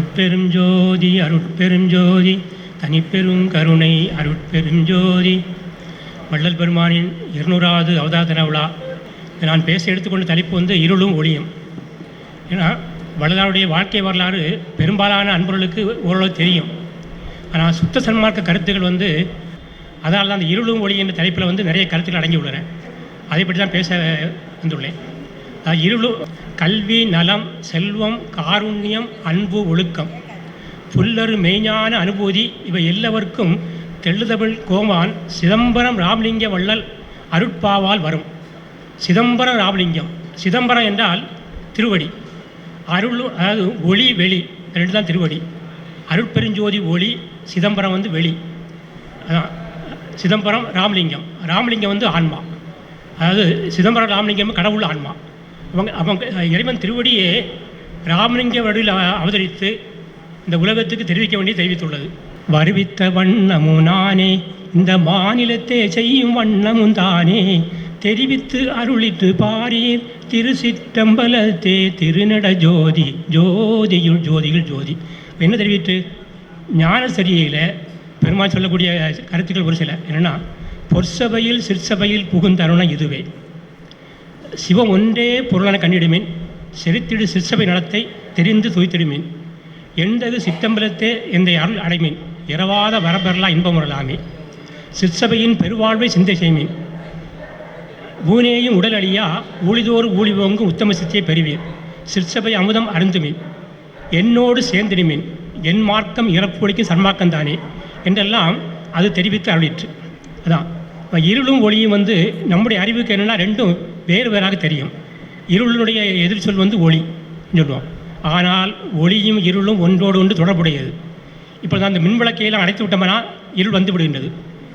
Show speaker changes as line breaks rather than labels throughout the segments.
அருட்பெரும் ஜோதி அருட்பெரும் ஜோதி தனிப்பெரும் கருணை அருட்பெரும் ஜோதி வள்ளல் பெருமானின் இருநூறாவது அவதார விழா. நான் பேச எடுத்துக்கொண்ட தலைப்பு வந்து இருளும் ஒளியும். ஏன்னா வள்ளலாருடைய வாழ்க்கை வரலாறு பெரும்பாலான அன்பர்களுக்கு ஓரளவு தெரியும். ஆனால் சுத்த சன்மார்க்க கருத்துக்கள் வந்து அதனால் தான் அந்த இருளும் ஒளி என்ற தலைப்பில் வந்து நிறைய கருத்துக்கள் அடங்கி உள்ளன அதை பற்றி தான் பேச வந்துள்ளேன். இருளு கல்வி நலம் செல்வம் காருண்யம் அன்பு ஒழுக்கம். புல்லரு மெய்ஞான அனுபூதி இவை எல்லாவர்க்கும் தெள்ளுதமிழ் கோமான் சிதம்பரம் ராமலிங்க வள்ளல் அருட்பாவால் வரும். சிதம்பரம் ராமலிங்கம். சிதம்பரம் என்றால் திருவடி. அருள் அதாவது ஒளி வெளி ரெண்டு தான் திருவடி. அருட்பெருஞ்சோதி ஒளி சிதம்பரம் வந்து வெளி. சிதம்பரம் ராமலிங்கம். ராமலிங்கம் வந்து ஆன்மா. அதாவது சிதம்பரம் ராமலிங்கம் கடவுள் ஆன்மா. அவங்க அவங்க இறைவன் திருவடியே ராமலிங்க வடிவில் அவதரித்து இந்த உலகத்துக்கு தெரிவிக்க வேண்டிய தெரிவித்துள்ளது. வருவித்த வண்ணமும் நானே இந்த மாநிலத்தை செய்யும் வண்ணமும் தானே. தெரிவித்து அருளித்து பாரீர் திருசிற்றம்பலத்தே திருநட ஜோதி ஜோதியுள் ஜோதிகள் ஜோதி. என்ன தெரிவித்து? ஞான சரியில பெருமாள் சொல்லக்கூடிய கருத்துக்கள் ஒரு சில. என்னென்னா பொற்சபையில் சிற்சபையில் புகுந்தருணம் இதுவே. சிவம் ஒன்றே பொருளான கண்டிடுமேன் செரித்திடு சிற்சபை நடத்தை தெரிந்து துய்த்திடுமேன். எந்தது சித்தம்பலத்தே எந்த அருள் அடைமேன் இரவாத வரப்பெறலா இன்பம் சிற்சபையின் பெருவாழ்வை சிந்தை செய்மேன். ஊனேயும் உடல் அழியா ஊழிதோறு ஊழிவோங்கும் உத்தம சித்தியை பெறுவேன். சிற்சபை அமுதம் அருந்துமேன். என்னோடு சேர்ந்திடுமேன். என் மார்க்கம் இறப்புடிக்கும் சன்மார்க்கம் தானே என்றெல்லாம் அது தெரிவித்து அருளிற்று. அதான். இருளும் ஒளியும் வந்து நம்முடைய அறிவுக்கு என்னென்னா ரெண்டும் வேறு வேறாக தெரியும். இருளுடைய எதிர்ச்சொல் வந்து ஒளி சொல்லுவோம். ஆனால் ஒளியும் இருளும் ஒன்றோடு ஒன்று தொடர்புடையது. இப்போ தான் அந்த மின்விளக்கையெல்லாம் அடைத்து விட்டோம்னா இருள் வந்து விடுகின்றது.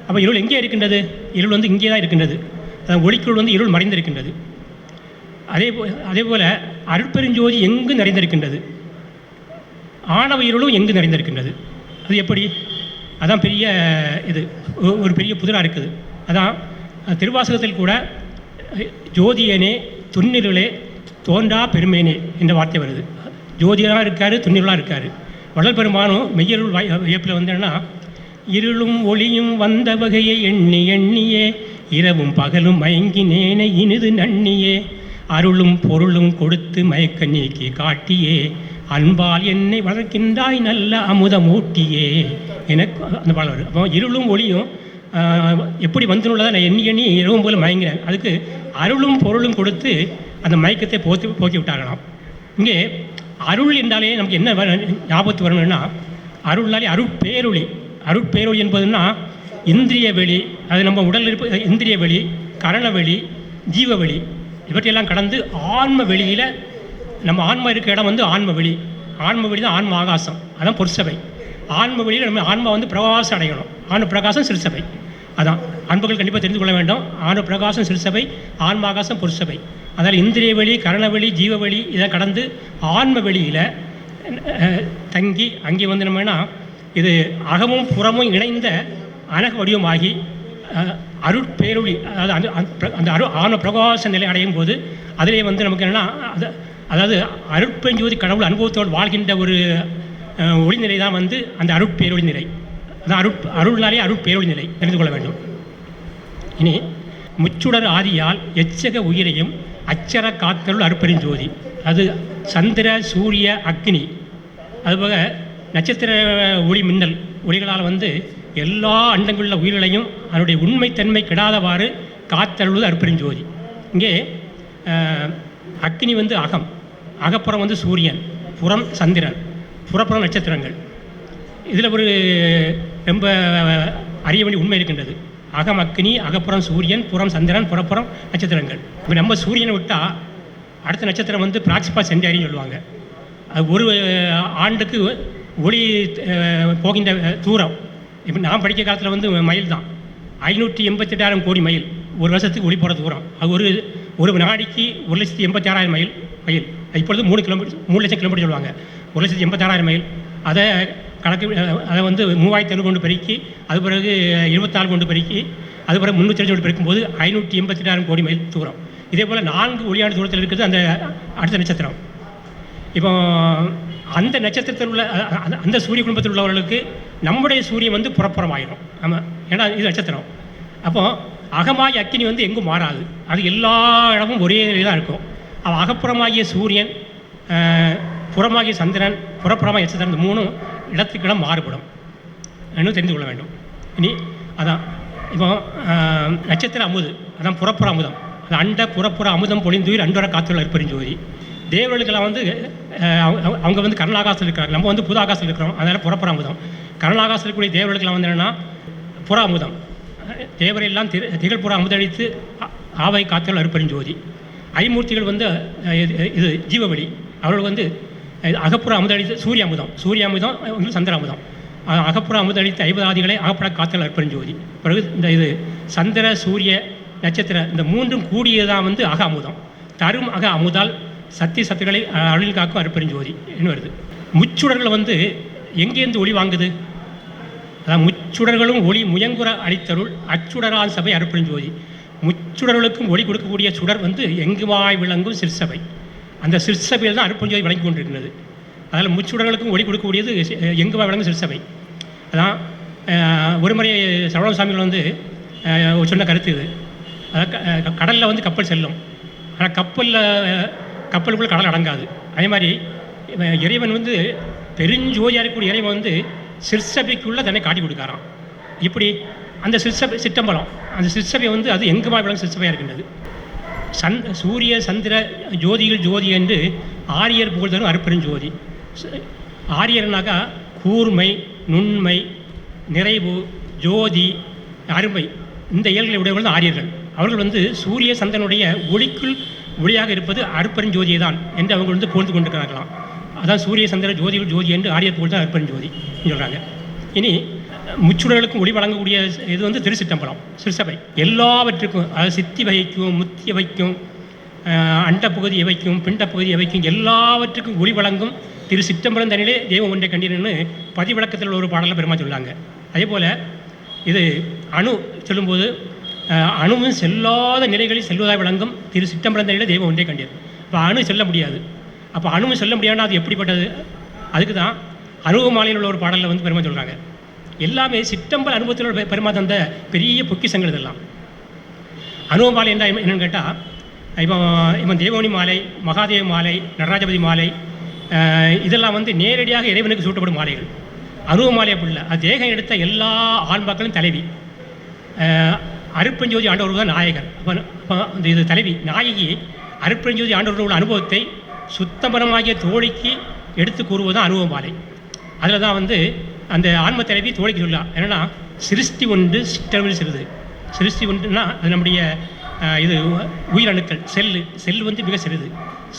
அப்போ இருள் எங்கே இருக்கின்றது? இருள் வந்து இங்கே தான் இருக்கின்றது. அதான் ஒளிக்குள் வந்து இருள் மறைந்திருக்கின்றது. அதே போ அதே போல் அருட்பெருஞ்சோதி எங்கு நிறைந்திருக்கின்றது? ஆணவ இருளும் எங்கு நிறைந்திருக்கின்றது? அது எப்படி? அதான் பெரிய இது ஒரு பெரிய புதிராக இருக்குது. அதான் திருவாசகத்தில் கூட ஜோதியனே துன்னிருளே தோன்றா பெருமேனே என்ற வார்த்தை வருது. ஜோதியராக இருக்கார் துன்னிருளாக இருக்கார். வள்ளல் பெருமானும் மெய்யருள் வாய் வியப்பில் வந்து என்னன்னா இருளும் ஒளியும் வந்த வகையை எண்ணி எண்ணியே இரவும் பகலும் மயங்கினேனை இனிது நண்ணியே அருளும் பொருளும் கொடுத்து மயக்க நீக்கி காட்டியே அன்பால் என்னை வளர்க்கின்றாய் நல்ல அமுதமூட்டியே. எனக்கு அந்த பாடல் வருது. அப்போ இருளும் ஒளியும் எப்படி வந்துள்ளதை நான் எண்ணி எண்ணி இரவும் போல மயங்கினேன் அதுக்கு அருளும் பொருளும் கொடுத்து அந்த மயக்கத்தை போத்தி போக்கி விட்டார்களாம். இங்கே அருள் என்றாலே நமக்கு என்ன ஞாபகத்து வரணும்னா அருள்னாலே அருட்பேரொளி. அருட்பேரொளி என்பதுன்னா இந்திரிய வெளி அது நம்ம உடல் இருப்பு இந்திரிய வெளி கரண வெளி ஜீவ வெளி. இவற்றையெல்லாம் கடந்து ஆன்ம வெளியில் நம்ம ஆன்மா இருக்க இடம் வந்து ஆன்ம வெளி. ஆன்ம வெளி தான் ஆன்ம ஆகாசம். அதான் பொற்சபை. ஆன்ம வெளியில் நம்ம ஆன்மா வந்து பிரவாசம் அடையணும். ஆன்ம பிரகாசம் சிறுசபை. அதான் அன்புகள் கண்டிப்பாக தெரிந்து கொள்ள வேண்டும். ஆன்ம பிரகாசம் சிறுசபை ஆன்மாகாசம் பொருசபை அதாவது அதனால் இந்திரிய வெளி கரணவெளி ஜீவவெளி இதை கடந்து ஆன்ம வெளியில் தங்கி அங்கே வந்து நம்மனா இது அகமும் புறமும் இணைந்த அனக வடிவமாகி அஹ், அருட்பேரொளி அதாவது அந்த அந்த- அந்த அரு ஆன பிரகாச நிலை அடையும் போது அதிலே வந்து நமக்கு என்னென்னா அது அதாவது அருட்பெஞ்சோதி கடவுள் அனுபவத்தோடு வாழ்கின்ற ஒரு ஒளிநிலை தான் வந்து அந்த அருட்பேரொளி நிலை. அதான் அருட் அருள்னாலே அருட்பேரொளி நிலை தெரிந்து கொள்ள வேண்டும். இனி முச்சுடர் ஆதியால் எச்சக உயிரையும் அச்சர காத்தருள் அருப்பெருஞ்சோதி அது சந்திர சூரிய அக்னி. அதுபோக நட்சத்திர ஒளி மின்னல் ஒளிகளால் வந்து எல்லா அண்டங்களுள்ள உயிர்களையும் அதனுடைய உண்மைத்தன்மை கெடாதவாறு காத்தருள்வது அருப்பெருஞ்சோதி இங்கே அக்னி வந்து அகம் அகப்புறம் வந்து சூரியன் புறம் சந்திரன் புறப்புறம் நட்சத்திரங்கள். இதில் ஒரு ரொம்ப அறிய வேண்டிய உண்மை இருக்கின்றது. அகம் அக்னி அகப்புறம் சூரியன் புறம் சந்திரன் புறப்புறம் நட்சத்திரங்கள். இப்போ நம்ம சூரியனை விட்டால் அடுத்த நட்சத்திரம் வந்து பிராக்சிபா செஞ்சாரின்னு சொல்லுவாங்க. அது ஒரு ஆண்டுக்கு ஒளி போகின்ற தூரம். இப்போ நான் படிக்க காலத்தில் வந்து மயில் தான். ஐநூற்றி எண்பத்தெட்டாயிரம் கோடி மைல். ஒரு வருஷத்துக்கு ஒளி போகிற தூரம். அது ஒரு ஒரு நாடிக்கு ஒரு லட்சத்தி எண்பத்தாறாயிரம் மைல் மைல். இப்பொழுது மூணு கிலோமீட்டர் மூணு லட்சம் கிலோமீட்டர் சொல்லுவாங்க. ஒரு லட்சத்தி எண்பத்தாறாயிரம் மைல். அதை கணக்கு அதை வந்து மூவாயிரத்தி அறுபது கொண்டு பெருக்கி அது பிறகு இருபத்தாறு கொண்டு பெருக்கி அது பிறகு முந்நூற்றி அஞ்சு கொண்டு பெருக்கும்போது ஐநூற்றி எண்பத்தெட்டாயிரம் கோடி மைல் தூரம். இதே போல் நான்கு ஒளியாண்டு தூரத்தில் இருக்கிறது அந்த அடுத்த நட்சத்திரம். இப்போ அந்த நட்சத்திரத்தில் உள்ள அந்த- அந்த சூரிய குடும்பத்தில் உள்ளவர்களுக்கு நம்முடைய சூரியன் வந்து புறப்புறம் ஆயிடும் ஆமாம் ஏன்னா இது நட்சத்திரம். அப்போ அகமாகிய அக்கினி வந்து எங்கும் மாறாது. அது எல்லா இடமும் ஒரே தான் இருக்கும். அவன் அகப்புறமாகிய சூரியன் புறமாகிய சந்திரன் புறப்புறமாகிய நட்சத்திரம் இந்த மூணும் இடத்துக்கு இடம் மாறுபடும். என்று தெரிந்து கொள்ள வேண்டும். இனி அதான் இப்போ நட்சத்திர அமுது அதான் புறப்புற அமுதம். அது அண்ட புறப்புற அமுதம் பொழிந்துயிர் அண்டோர காற்றுள்ள இருப்பெருஞ்சோதி தேவர்களுக்கெல்லாம் வந்து அவங்க- அவங்க வந்து கருணாகாசத்தில் இருக்கிறாங்க நம்ம வந்து புது ஆகாசம் இருக்கிறோம். அதனால் புறப்புற அமுதம். கருணாகாசத்தில் இருக்கக்கூடிய தேவர்களுக்கெல்லாம் வந்து என்னென்னா புற அமுதம். தேவரெல்லாம் திரு திகழ்புற அமுதடித்து ஆ- ஆவை காத்துள்ள அருப்பெருஞ்சோதி ஐமூர்த்திகள் வந்து இது- இது ஜீவவழி அவர்கள் வந்து அகப்புற அமுதளித்த சூரிய அமுதம். சூரிய அமுதம் வந்து சந்திர அமுதம். அகப்புற அமுதளித்த ஐபதாதிகளை அகப்பட காத்தல் அருப்பெருஞ்சோதி பிறகு இந்த இது சந்திர சூரிய நட்சத்திர இந்த மூன்றும் கூடியதான் வந்து அக அமுதம். தரும் அக அமுதால் சத்திய சத்துக்களை அருளில் காக்கும் அருப்பெருஞ்சோதி என்று வருது. முச்சுடர்கள் வந்து எங்கேருந்து ஒளி வாங்குது? அதான் முச்சுடர்களும் ஒளி முயங்குற அளித்தருள் அச்சுடரால் சபை அருப்பெருஞ்சோதி முச்சுடர்களுக்கும் ஒளி கொடுக்கக்கூடிய சுடர் வந்து எங்குவாய் விளங்கும் சிற்சபை. அந்த சிற்சபையில் தான் அருப்பெருஞ்சோதி விளங்கி கொண்டிருக்கிறது அதில் முச்சுடர்களுக்கும் ஒளி கொடுக்கக்கூடியது எங்கு எங்குவாய் விளங்கும் சிற்சபை. அதான் ஒரு முறை சரவண சாமிகள் வந்து ஒரு சொன்ன கருத்து இது. அதாவது கடலில் வந்து கப்பல் செல்லும். ஆனால் கப்பலில் கப்பலுக்குள்ளே கடல் அடங்காது. அதே மாதிரி இறைவன் வந்து பெருஞ்சோதியாக இருக்கக்கூடிய இறைவன் வந்து சிற்சபைக்குள்ளே தன்னை காட்டி கொடுக்காராம். இப்படி அந்த சிற்சபை சிற்றம்பலம் அந்த சிற்சபை வந்து அது எங்குமா விளங்கும் சிற்சபையாக இருக்கின்றது. சந் சூரிய சந்திர ஜோதிகள் ஜோதி என்று ஆரியர் புகழ்தரும் அருப்பெருஞ்சோதி ஆரியர்னாக்கா கூர்மை நுண்மை நிறைவு ஜோதி அருமை இந்த இயல்களை உடையவர்கள் தான் ஆரியர்கள். அவர்கள் வந்து சூரிய சந்திரனுடைய ஒளிக்குள் ஒளியாக இருப்பது அருப்பெருஞ்சோதியை தான் என்று அவங்க வந்து புகழ்ந்து கொண்டிருக்கிறார்களாம். அதான் சூரிய சந்திர ஜோதிகள் ஜோதி என்று ஆரியர் புகழ் தான் அருப்பெருஞ்சோதி சொல்கிறாங்க இனி முச்சுடர்களுக்கும் ஒளி வழங்கக்கூடிய இது வந்து திருச்சிட்டம்பலம் சிறுசபை எல்லாவற்றுக்கும் அதாவது சித்தி வகைக்கும் முத்திய வைக்கும் அண்ட பகுதி எவைக்கும் பிண்ட பகுதி எவைக்கும் எல்லாவற்றுக்கும் ஒளி வழங்கும் திரு சிற்றம்பலம் தனியிலே தெய்வம் ஒன்றை கண்டீர்னு பதிவிளக்கத்தில் உள்ள ஒரு பாடலில் பெருமா சொல்லாங்க அதே போல் இது அணு சொல்லும்போது அணுவும் செல்லாத நிலைகளில் செல்வதாக விளங்கும் திரு சிற்றம்பலம் தனிலே தெய்வம் ஒன்றே கண்டீர். இப்போ அணு செல்ல முடியாது. அப்போ அணுவும் செல்ல முடியாதுன்னா அது எப்படிப்பட்டது? அதுக்கு தான் அணுவு மாலையில் உள்ள ஒரு பாடலில் வந்து பெருமா சொல்கிறாங்க எல்லாமே சிற்றம்பல் அனுபவத்தினோட பெருமா தந்த பெரிய பொக்கிஷங்கள் இதெல்லாம். அனுபவ மாலை என்ன என்னன்னு கேட்டால் இப்போ இவன் தேவனி மாலை மகாதேவ மாலை நடராஜபதி மாலை இதெல்லாம் வந்து நேரடியாக இறைவனுக்கு சூட்டப்படும் மாலைகள். அனுபவ மாலை அப்படி இல்லை. அது தேகம் எடுத்த எல்லா ஆன்மாக்களும் தலைவி. அருப்பஞ்சோதி ஆண்டவர்கள் ஆண்டவர் தான் நாயகர். அப்போ அப்போ இந்த இது தலைவி நாயகி அருப்பஞ்சோதி ஆண்டவர்களோட உள்ள அனுபவத்தை சுத்தபரமாகிய தோழிக்கு எடுத்து கூறுவது தான் அனுபவ மாலை. அதில் தான் வந்து அந்த ஆன்ம தலைவி தோழிக்கு சொல்லலாம் என்னன்னா சிருஷ்டி ஒன்று சிற்றளவில் சிறிது. சிருஷ்டி ஒன்றுனா அது நம்முடைய இது உயிரணுக்கள் செல்லு. செல் வந்து மிக சிறிது.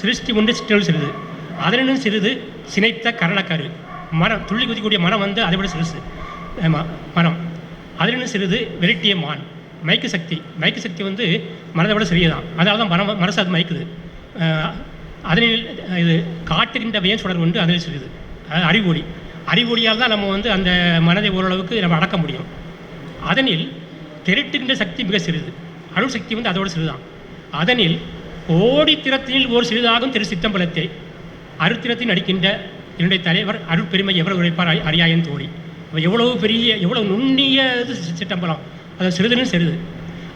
சிருஷ்டி ஒன்று சிற்றளவில் சிறிது. அதனும் சிறிது சினைத்த கரணக்கரு. மரம் துள்ளி குதிக்கக்கூடிய மரம் வந்து அதை விட சிறுசு. மரம். அதனும் சிறிது விரட்டிய மான். மயக்கு சக்தி. மயக்கு சக்தி வந்து மனதை விட சிறியதான் அதனால தான் மரம் மனசு அது மயக்குது. அதனில் இது காட்டுகின்ற வியன் சுடர் உண்டு அதில் சிறுது. அதாவது அறிவொளி அறிவொளியால் தான் நம்ம வந்து அந்த மனதை ஓரளவுக்கு நம்ம அடக்க முடியும். அதனில் திரட்டுகின்ற சக்தி மிக சிறிது. அருள் சக்தி வந்து அதோடு சிறிதான் அதனில் கோடி திறத்தினில் ஒரு சிறிதாகும் திரு சித்தம்பலத்தை அருத்திரத்தில் நடிக்கின்ற என்னுடைய தலைவர் அருட்பெருமை எவ்வளவு உழைப்பார் அறி- அறியாயன் தோழி. எவ்வளவு பெரிய எவ்வளவு நுண்ணிய சித்தம்பலம் அது சிறிதுன்னு சிறிது.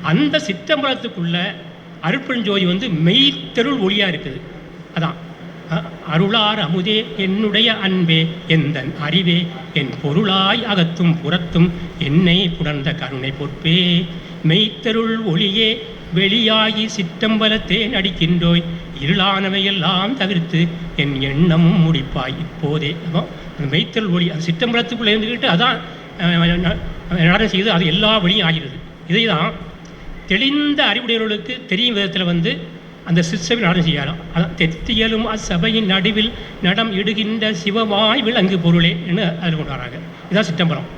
அந்த சித்தம்பலத்துக்குள்ள அருட்பெருஞ்சோதி வந்து மெய்த்தருள் ஒளியாக இருக்குது. அதான். அருளார் அமுதே என்னுடைய அன்பே எந்தன் அறிவே என் பொருளாய் அகத்தும் புறத்தும் என்னை புணர்ந்த கருணை பொற்பே. மெய்த்தருள் ஒளியே வெளியாகி சிற்றம்பலத்தே நடிக்கின்றோய். இருளானவையெல்லாம் தவிர்த்து என் எண்ணமும் முடிப்பாய். இப்போதே அப்போ மெய்த்தருள் ஒளி அது சிற்றம்பலத்துக்குள்ளே இருந்துக்கிட்டு அதான் ந- நடனம் செய்து அது எல்லா வழியும் ஆகிறது. இதை தான் தெளிந்த அறிவுடையவர்களுக்கு தெரியும் விதத்தில் வந்து அந்த சிற்சபை நடனம் செய்யலாம் அதான் தெத்தியலும் அச்சபையின் நடுவில் நடம் இடுகின்ற சிவமாய் விலங்கு பொருளே என்று அதில் கொண்டு வராங்க இதான் சிற்றம்பலம்